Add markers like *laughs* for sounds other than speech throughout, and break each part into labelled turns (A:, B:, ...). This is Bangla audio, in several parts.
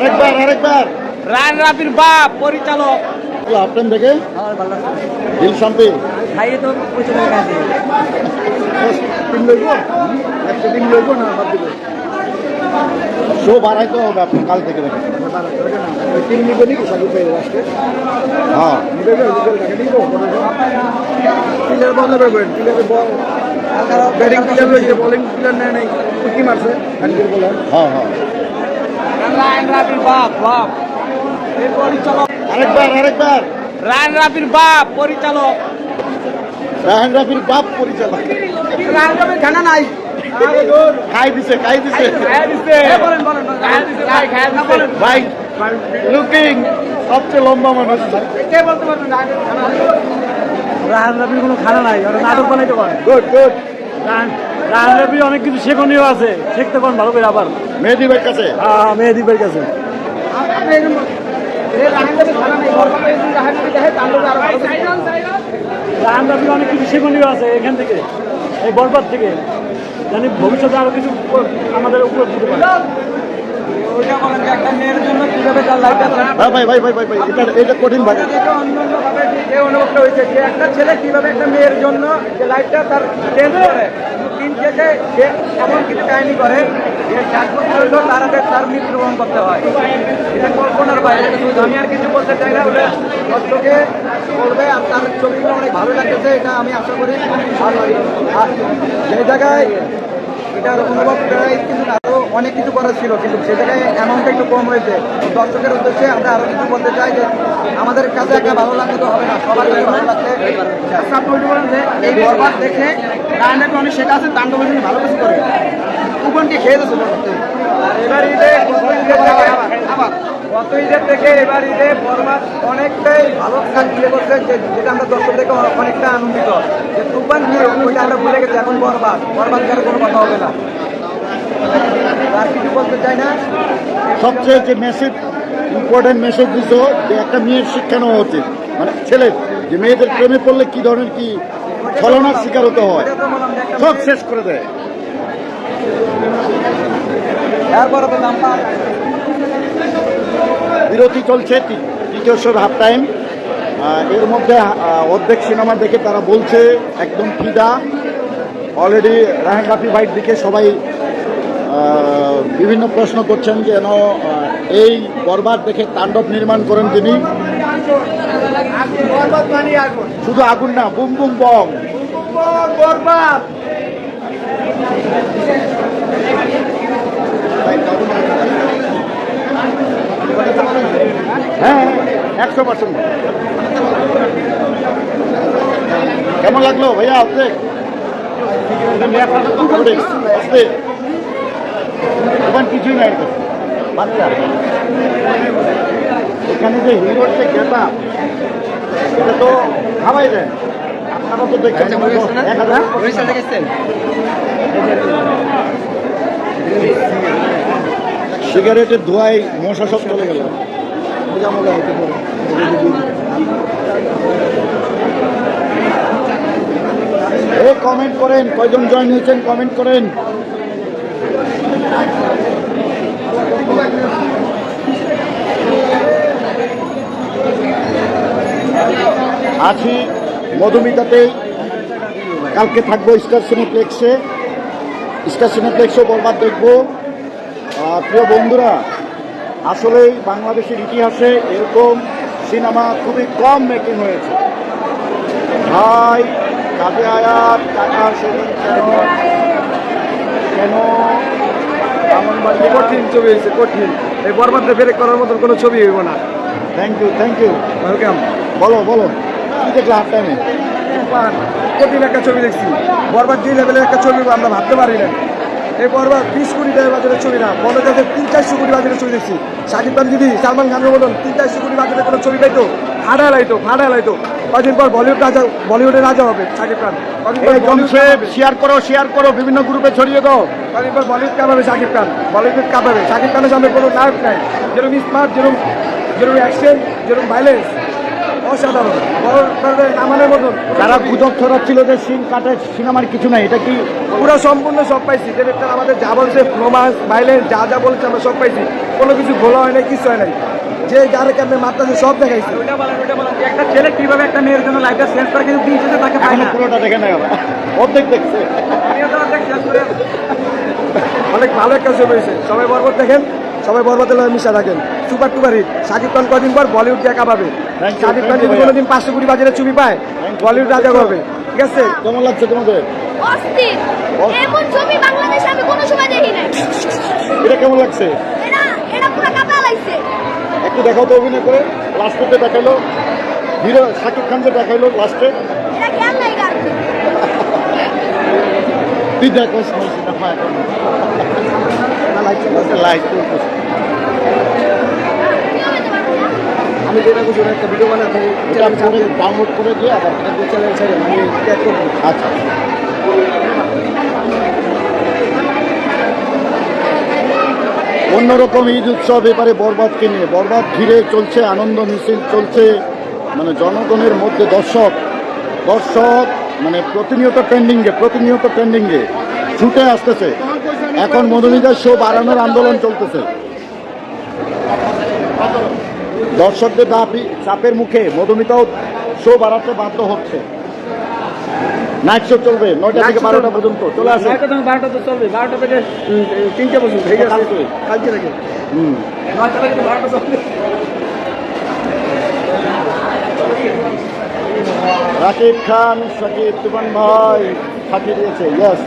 A: আরেকবার আরেকবার।
B: রান রাবির বাপ পরিচালক।
A: আপনার দেখে? দিল শান্তি।
B: খাইয়ে তো প্রচুর গেছে
A: তিন লইব? একশো তিন লইব না বাদ দিব। শো বাড়াইতে হবে আপনি কাল থেকে দেখেন। তিন নিবে নাকি? সাজু পেয়ে আজকে। হ্যাঁ। প্লেয়ার বল নেবেন প্লেয়ারের বল। ব্যাটিং প্লেয়ার রয়েছে বোলিং প্লেয়ার নেয় নাই। কি মারছে? হ্যাঁ হ্যাঁ।
B: রান রাবির বাপ বাপ। পরিচালক
A: আরেকবার আরেকবার।
B: রান রাবির বাপ পরিচালক।
A: রাহান রাফির বাপ পরিচালক।
B: রাবির খানা নাই।
A: খাই দিছে খাই দিছে।
B: বলেন বলেন দিছে ভাই খায়া না বলেন
A: ভাই লুকিং সবচেয়ে লম্বা মানুষ।
B: কে বলতে রাবির রাবির কোনো খানা নাই নাটক বানাইতে পারে।
A: গুড গুড
B: রান রাবির অনেক কিছু শেখনীয় আছে। শিখতে পারেন ভালো করে আবার।
A: মেহেদি ভাইয়ের কাছে?
B: হ্যাঁ কাছে। আরও ভালো রান রাবির অনেক কিছু শেখনীয় আছে এখান থেকে এই বরবাদ থেকে। জানি ভবিষ্যতে আরও কিছু আমাদের উপর দিতে পারে। ওইটা বলেন যে একটা মেয়ের জন্য কীভাবে তার লাইফটা
A: হ্যাঁ ভাই ভাই ভাই ভাই ভাই এটা এটা কঠিন ভাই।
B: অনুভবটা হয়েছে যে একটা ছেলে কীভাবে একটা মেয়ের জন্য যে লাইফটা তার চেঞ্জ করে। দিন সে এমন কিছু কাহিনী করে যে চার বছর হইল তার মৃত্যুবরণ করতে হয়। এটা কল্পনার বাইরে আমি আর কিছু বলতে চাই না ওটা দর্শকে বলবে, আর তার ছবিগুলো অনেক ভালো লাগতেছে, এটা আমি আশা করি। আর যে জায়গায় এটার অনুভব কিন্তু আরও অনেক কিছু করার ছিল, কিন্তু সে জায়গায় অ্যামাউন্টটা একটু কম হয়েছে। দর্শকের উদ্দেশ্যে আমরা আরও কিছু বলতে চাই যে, আমাদের কাছে একটা ভালো লাগলে তো হবে না, সবার কাছে ভালো যে, এই বরবাদ দেখে কারণে অনেক সেটা আছে তাণ্ডব অভিনয় ভালো কিছু করে কুপনকে খেয়ে দিচ্ছে এবার ঈদে গত ঈদের থেকে এবার ঈদে বরবাদ অনেকটাই ভালো কাজ দিয়ে করছে যেটা আমরা দর্শক থেকে অনেকটা আনন্দিত। যে তুফান নিয়ে ওইটা আমরা ভুলে গেছি, এখন বরবাদ। বরবাদ ছাড়া কোনো কথা হবে না। আর কিছু বলতে চাই না?
A: সবচেয়ে যে মেসেজ ইম্পর্টেন্ট মেসেজ দিত যে একটা মেয়ের শিক্ষা নেওয়া উচিত। মানে ছেলে যে মেয়েদের প্রেমে পড়লে কি ধরনের কি ছলনার শিকার হতে হয়? সব শেষ করে দেয়। বিরতি চলছে তৃতীয় শোর হাফ টাইম এর মধ্যে অর্ধেক সিনেমা দেখে তারা বলছে একদম ফিদা। অলরেডি রাহান রাফি ভাইয়ের দিকে সবাই বিভিন্ন প্রশ্ন করছেন যেন এই বরবাদ দেখে তাণ্ডব নির্মাণ করেন তিনি। শুধু আগুন না, বুম বুম বম হ্যাঁ একশো পার্সেন্ট। কেমন লাগল ভাইয়া? আপনি এখন কিছুই নাই বাচ্চা। এখানে যে হিরোর যে গেটা এটা তো খাওয়াই দেয় আপনারা তো দেখছেন এক হাজার সিগারেটের ধোঁয়ায় মশা সব চলে গেল। এ কমেন্ট করেন কয়জন জয়েন হয়েছেন কমেন্ট করেন। আছি মধুমিতাতে কালকে থাকব স্টার সিনেপ্লেক্সে স্টার সিনেপ্লেক্সও বরবাদ দেখব। প্রিয় বন্ধুরা আসলেই বাংলাদেশের ইতিহাসে এরকম সিনেমা খুবই কম মেকিং হয়েছে। ভাই কাজে আয়াত টাকা সেদিন কেন? কেন?
B: কঠিন ছবি হয়েছে কঠিন। এই বরবাদে ব্রেক করার মতন কোনো ছবি হইব না।
A: Thank you thank you
B: welcome
A: বলো বলো। কি দেখলে হাফ টাইমে
B: কঠিন একটা ছবি দেখছি। লেভেলের একটা ছবি আমরা ভাবতে পারি না এই বরবাদ বিশ কোটি টাকা বাজারের ছবি না তিন চারশো কোটি বাজারের ছবি দেখছি। শাকিব খান যদি সালমান খানের মতন তিন চারশো কোটি বাজারের কোনো ছবি পাইতো? ফাটা লাইতো ফাটা লাইতো। কদিন পর বলিউড রাজা বলিউডের রাজা হবে শাকিব খান।
A: শেয়ার করো শেয়ার করো বিভিন্ন গ্রুপে ছড়িয়ে দাও।
B: কদিন পর বলিউড কাঁপাবে শাকিব খান। বলিউড কাঁপাবে। শাকিব খানের সামনে কোনো নায়ক নাই। যেরকম স্মার্ট যেরকম যেরকম অ্যাকশন যেরকম ভাইলেন্স অসাধারণ। আমাদের মতন।
A: যারা গুজব ছড়াচ্ছিল যে সিন কাটে সিনেমার কিছু নাই এটা কি
B: পুরো সম্পূর্ণ সব পাইছি। ডিরেক্টর আমাদের যা বলছে রোমান্স ভাইলেন্স যা যা বলছে আমরা সব পাইছি। কোনো কিছু ভোলা হয় নাই কিছু হয় নাই। যে যার কেমনে মারতেছে সব দেখাইছে। একটা ছেলে কীভাবে একটা মেয়ের জন্য লাইফটা চেঞ্জ করে কিন্তু দিন শেষে তাকে পায় না।
A: পুরোটা দেখে নেই অর্ধেক দেখছে।
B: অনেক ভালো একটা ছবি হয়েছে। সবাই বরবত দেখেন। সবাই বরবতের লগে মিশা থাকেন। Super duper hit. Shakib Khan কদিন পর বলিউড দেখা পাবে।
A: Thank you,
B: সাকিব খান যদি। কোনোদিন পাঁচশো কোটি বাজারে ছবি পায় বলিউড রাজা. হবে। ঠিক আছে?
A: কেমন লাগছে তোমাদের?
C: এমন ছবি বাংলাদেশে আমি কোনো সময় দেখি নাই।
A: এটা কেমন লাগছে?
C: এটা এটা পুরো কাঁপা লাগছে।
A: একটু দেখাও তো অভিনয় করে। লাস্টে দেখাইলো হিরো শাকিব খান যে দেখাইলো লাস্টে। তুই দেখো লাইট চলতেছে
B: আমি যেটা কিছু একটা ভিডিও বানাতে
A: এটা ডাউনলোড করে দিয়ে আবার
B: চ্যানেল ছেড়ে আমি
A: আচ্ছা। অন্যরকম ঈদ উৎসব এবারে বরবাদকে নিয়ে। বরবাদ ঘিরে চলছে আনন্দ মিছিল চলছে মানে জনগণের মধ্যে দর্শক দর্শক মানে প্রতিনিয়ত ট্রেন্ডিংয়ে প্রতিনিয়ত ট্রেন্ডিংয়ে ছুটে আসতেছে। এখন মধুমিতার শো বাড়ানোর আন্দোলন চলতেছে। দর্শকদের দাবি চাপের মুখে মধুমিতাও শো বাড়াতে বাধ্য হচ্ছে। নাইট শো চলবে নয়টা থেকে বারোটা পর্যন্ত চলে আসে।
B: বারোটা তো চলবে বারোটা থেকে তিনটে বছর ঠিক আছে?
A: কালকে।
B: কালকে থেকে
A: হুম।
B: নয়টা থেকে বারোটা চলবে।
A: রাকিব খান সাকিব তুমান ভাই ফাঁকি দিয়েছে ইয়েস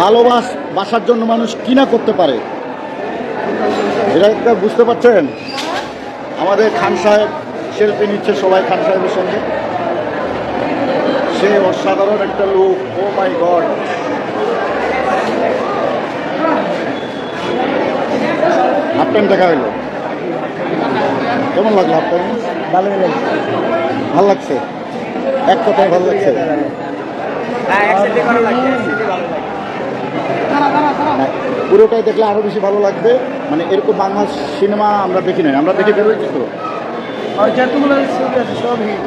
A: ভালোবাস বাসার জন্য মানুষ কি না করতে পারে। এটা একটা বুঝতে পারছেন? আমাদের খান সাহেব সেলফি নিচ্ছে সবাই খান সাহেবের সঙ্গে। সে অসাধারণ একটা লোক oh my god. Half time দেখা হইল। কেমন লাগল হাফ টাইম
B: ভালো লাগছে।
A: ভালো লাগছে? এক কথায় ভালো লাগছে? পুরোটাই দেখলে আরও বেশি ভালো লাগবে। মানে এরকম বাংলা সিনেমা আমরা দেখি নাই। আমরা দেখে বেরোয়েছি তো।
B: যতগুলো সব
A: হ্যাঁ।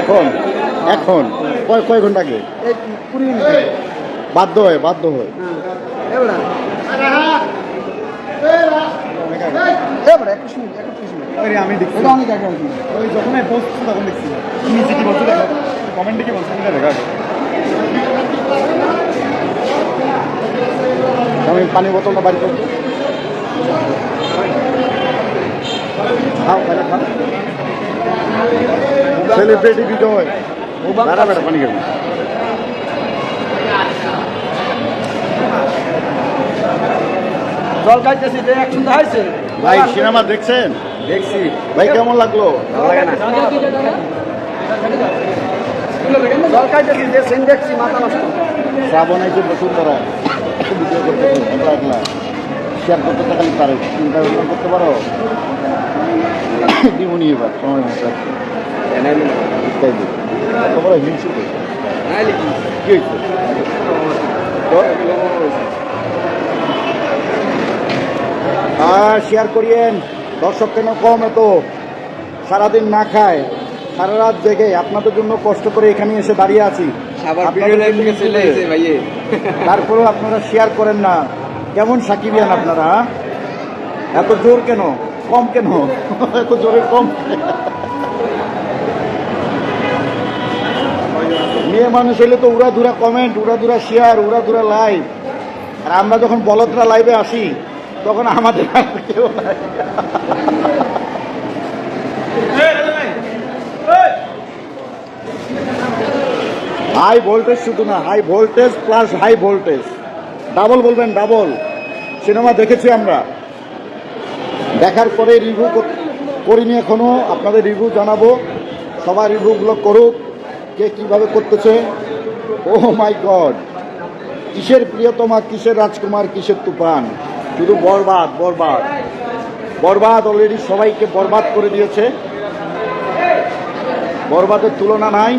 A: এখন এখন কয় কয় ঘণ্টা আগে?
B: কুড়ি মিনিট
A: বাধ্য হয় বাধ্য হয়। আমি দেখছি।
B: এটা অনেক আগে
A: ওই যখন পোস্ট তখন দেখছি। নিচে কি বলছো কমেন্টে কি বলছো আমি পানি বোতলটা বাড়ি করব খাও খাও। খাও সেলিব্রিটি বিজয় দাঁড়া বেটা পানি খাবি
B: জল খাইতেছি যে এক হয়েছে
A: ভাই সিনেমা দেখছেন?
B: দেখছি।
A: ভাই কেমন লাগল?
B: ভালো লাগে না। জল খাইতেছি যে সিন দেখছি মাথা নষ্ট।
A: শ্রাবণ এসে বসুন্ধরা ভিডিও করতে একলা একলা শেয়ার করতে থাকলে পারে চিন্তা ভাবনা করতে পারো। *coughs* দিবনি এবার সময় মতো কি হয়েছে? আর শেয়ার করিয়েন। দর্শক কেন কম এত? সারাদিন না খায় সারা রাত জেগে। আপনাদের জন্য কষ্ট করে এখানে এসে দাঁড়িয়ে আছি। তারপরেও আপনারা শেয়ার করেন না। কেমন সাকিবিয়ান আপনারা হ্যাঁ? এত জোর কেন? কম কেন? *laughs* এত জোরে কম মেয়ে মানুষ হলে তো উড়াধুরা কমেন্ট উড়াধুরা শেয়ার উড়াধুরা লাইভ আর আমরা যখন বলদরা লাইভে আসি তখন আমাদের হাই ভোল্টেজ শুধু না, high voltage plus high voltage. Double বলবেন, ডাবল। সিনেমা দেখেছি আমরা। দেখার পরে রিভিউ করিনি এখনও, আপনাদের রিভিউ জানাব। সবার রিভিউগুলো করুক, কে কীভাবে করতেছে। ও মাই গড কিসের প্রিয়তমা, কিসের রাজকুমার, কিসের তুফান? শুধু বরবাদ বরবাদ। বরবাদ অলরেডি সবাইকে বরবাদ করে দিয়েছে। বরবাদের তুলনা নাই।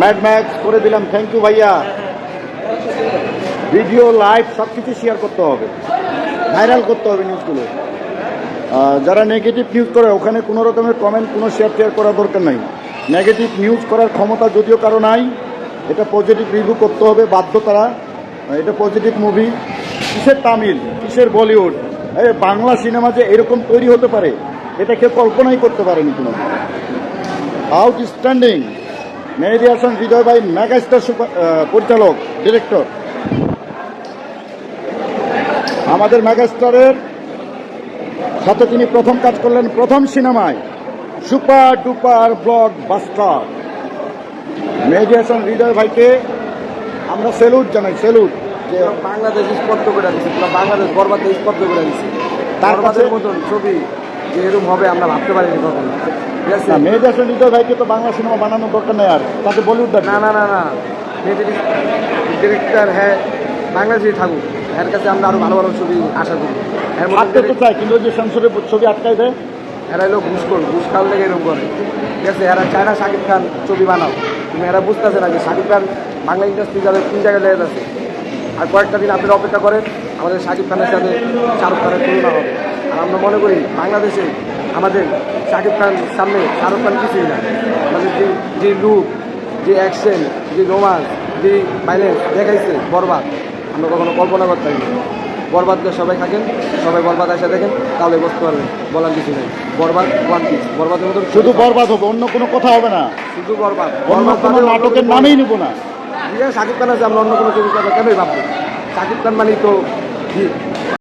A: ম্যাড ম্যাক্স করে দিলাম। থ্যাংক ইউ ভাইয়া। ভিডিও লাইভ সব কিছু শেয়ার করতে হবে। ভাইরাল করতে হবে নিউজগুলো যারা নেগেটিভ নিউজ করে, ওখানে কোনো রকমের কমেন্ট কোনো শেয়ার টেয়ার করার দরকার নাই। নেগেটিভ নিউজ করার ক্ষমতা যদিও কারও নাই, এটা পজিটিভ রিভিউ করতে হবে বাধ্য তারা। এটা পজিটিভ মুভি কিসের তামিল, কিসের বলিউড? বাংলা সিনেমা যে এরকম তৈরি হতে পারে, এটা কেউ কল্পনাই করতে পারেনি কোনো আউটস্ট্যান্ডিং মেহেদি হাসান, হৃদয় ভাই, মেগাস্টার পরিচালক, ডিরেক্টর। আমাদের মেগাস্টারের সাথে তিনি প্রথম কাজ করলেন প্রথম সিনেমায়, super duper blockbuster Mehedi Hasan, Hridoy ভাইকে আমরা সেলুট জানাই, সেলুট। যে
B: বাংলাদেশ স্পর্ধ করে দিচ্ছে পুরো বাংলাদেশ বরবাদে স্পর্ধ করে দিচ্ছে
A: তার কাছে-
B: মতন ছবি যে এরকম হবে আমরা ভাবতে পারিনি কখনো।
A: হাসান হৃদয় ভাইকে তো বাংলা সিনেমা বানানোর দরকার নেই আর। তাকে বলিউড
B: না না না না। ডিরেক্টর হ্যাঁ বাংলাদেশেই থাকুক। এর কাছে আমরা আরও ভালো ভালো ছবি আশা করি।
A: আটকে তো
B: মধ্যে
A: কিন্তু যে সেন্সরের ছবি আটকাই দেয়।
B: এরা হলো ঘুষ কর ঘুষ খাওয়ার লেগে এরকম করে। ঠিক আছে? এরা চায় না শাকিব খান ছবি বানাও। কিন্তু এরা বুঝতেছে না যে শাকিব খান বাংলা ইন্ডাস্ট্রি যাদের তিন জায়গায় লেগে আছে আর কয়েকটা দিন আপনারা অপেক্ষা করেন আমাদের শাকিব খানের সাথে শাহরুখ খানের তুলনা হবে। আর আমরা মনে করি বাংলাদেশে আমাদের শাকিব খান সামনে শাহরুখ খান কিছুই না। আমাদের যে যে লুক যে অ্যাকশন যে রোমান্স যে ভাইলেন্স দেখাইছে বরবাদ আমরা কখনো কল্পনা করতে পারি। বরবাদকে সবাই থাকেন সবাই বরবাদ এসে দেখেন তাহলে বুঝতে পারবেন বলার কিছু নেই। বরবাদ ওয়ান পিস বরবাদের মতন
A: শুধু বরবাদ হবে অন্য কোনো কথা হবে না।
B: শুধু বরবাদ। বরবাদ
A: নাটকের নামেই নিব না।
B: ঠিক শাকিব খান আছে আমরা অন্য কোনো ছবির কেন ভাববো? শাকিব খান মানেই তো